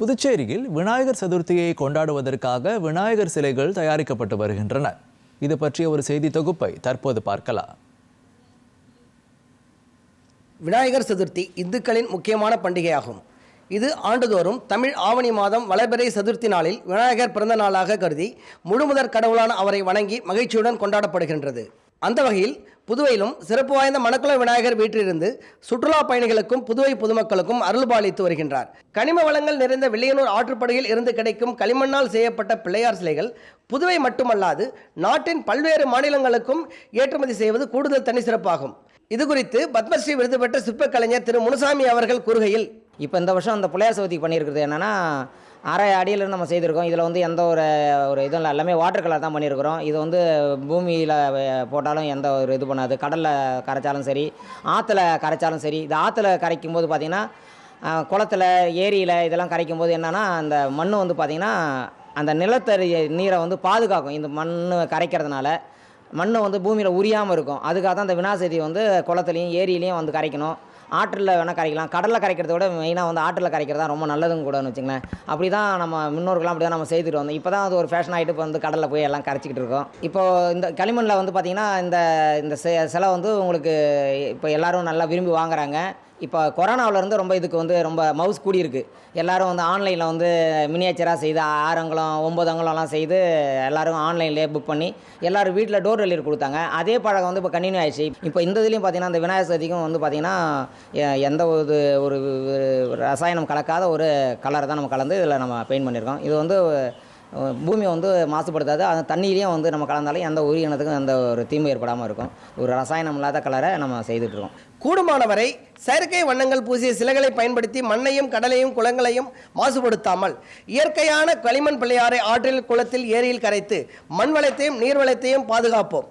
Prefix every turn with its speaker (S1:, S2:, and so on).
S1: புதுச்சேரியில் விநாயகர் சதுர்த்தியை கொண்டாடுவதற்காக விநாயகர் சிலைகள் தயாரிக்கப்பட்டு வருகின்றன. இது பற்றிய ஒரு செய்தி தொகுப்பை தற்போது பார்க்கலாம்.
S2: விநாயகர் சதுர்த்தி இந்துக்களின் முக்கியமான பண்டிகையாகும். இது ஆண்டுதோறும் தமிழ் ஆவணி மாதம் வளர்பிறை சதுர்த்தி நாளில் விநாயகர் பிறந்த நாளாக கருதி முழுமுதற் கடவுளான அவரை வணங்கி மகிழ்ச்சியுடன் கொண்டாடப்படுகின்றது. அந்த வகையில் புதுவையிலும் சிறப்பு வாய்ந்த மணக்குள விநாயகர் வீட்டிலிருந்து சுற்றுலா பயணிகளுக்கும் புதுவை பொதுமக்களுக்கும் அருள்பாலித்து வருகின்றார். கனிம வளங்கள் நிறைந்த வில்லியனூர் ஆற்றுப்படுகையில் இருந்து கிடைக்கும் களிமண்ணால் செய்யப்பட்ட பிள்ளையார் சிலைகள் புதுவை மட்டுமல்லாது நாட்டின் பல்வேறு மாநிலங்களுக்கும் ஏற்றுமதி செய்வது கூடுதல் தனி சிறப்பாகும் இது குறித்து பத்மஸ்ரீ விருது பெற்ற சிற்ப கலைஞர் திரு முனுசாமி அவர்கள் கூறுகையில்
S3: இப்போ இந்த வருஷம் அந்த பிள்ளையார் சதுர்த்தி பண்ணியிருக்கிறது என்னென்னா அரை அடியிலிருந்து நம்ம செய்திருக்கோம். இதில் வந்து எந்த ஒரு ஒரு இதுவும் இல்லை. எல்லாமே வாட்டர் கலர் தான் பண்ணியிருக்கிறோம் இது வந்து பூமியில் போட்டாலும் எந்த ஒரு இது பண்ணாது. கடலில் கரைச்சாலும் சரி ஆற்றுல கரைச்சாலும் சரி. இது ஆற்றுல கரைக்கும் போது பார்த்திங்கன்னா குளத்தில் குளத்துல ஏரியில் இதெல்லாம் கரைக்கும் போது என்னென்னா அந்த மண் வந்து பார்த்திங்கன்னா அந்த நிலத்தடி நீரை வந்து பாதுகாக்கும். இந்த மண் கரைக்கிறதுனால மண் வந்து பூமியில் உரியாமல் இருக்கும். அதுக்காக தான் இந்த வினாசதி வந்து குளத்துலையும் ஏரியிலையும் வந்து கரைக்கணும். ஆற்றில் வேணால் கரைக்கலாம். கடலில் கரைக்கிறத விட மெயினாக வந்து ஆற்றில் கரைக்கிறது தான் ரொம்ப நல்லதும் கூடன்னு வச்சுங்களேன். அப்படி தான் நம்ம முன்னோர்கள்லாம் அப்படி தான் நம்ம செய்துட்டு வந்தோம். இப்போ தான் அது ஒரு ஃபேஷன் ஆகிட்டு இப்போ வந்து கடலில் போய் எல்லாம் கரைச்சிக்கிட்டு இருக்கோம். இப்போ இந்த களிமண்ணில் வந்து பார்த்திங்கன்னா இந்த இந்த செ- சிலை வந்து உங்களுக்கு இப்போ எல்லோரும் நல்லா விரும்பி வாங்குறாங்க. இப்போ கொரோனாவிலேருந்து ரொம்ப இதுக்கு வந்து ரொம்ப மவுஸ் கூடி இருக்குது எல்லோரும் வந்து ஆன்லைனில் வந்து மினியேச்சராக செய்து ஆறங்குளம் ஒம்பது அங்குலம்லாம் செய்து எல்லோரும் ஆன்லைன்லேயே புக் பண்ணி எல்லோரும் வீட்டில் டோர் டெலிவரி கொடுத்தாங்க. அதே பழக்கம் வந்து இப்போ கண்டினியூ ஆயிடுச்சு. இப்போ இந்த இதுலேயும் பார்த்தீங்கன்னா அந்த விநாயகர் சதுர்த்திக்கும் வந்து பார்த்திங்கன்னா எந்த ஒரு ஒரு ரசாயனம் கலக்காத ஒரு கலரை தான் நம்ம கலந்து இதில் நம்ம பெயிண்ட் பண்ணியிருக்கோம். இது வந்து பூமியை வந்து மாசுபடுத்தாது. அந்த தண்ணியிலையும் வந்து நம்ம கலந்தாலும் எந்த உயிரினத்துக்கும் எந்த ஒரு தீமை ஏற்படாமல் இருக்கும். ஒரு ரசாயனம் இல்லாத கலரை நம்ம செய்துட்ருக்கோம்
S2: கூடுமானவரை செயற்கை வண்ணங்கள் பூசிய சிலைகளை பயன்படுத்தி மண்ணையும் கடலையும் குளங்களையும் மாசுபடுத்தாமல் இயற்கையான களிமண் பிள்ளையாரை ஆற்றில் குளத்தில் ஏரியில் கரைத்து மண் வளத்தையும் நீர் வளத்தையும் பாதுகாப்போம்.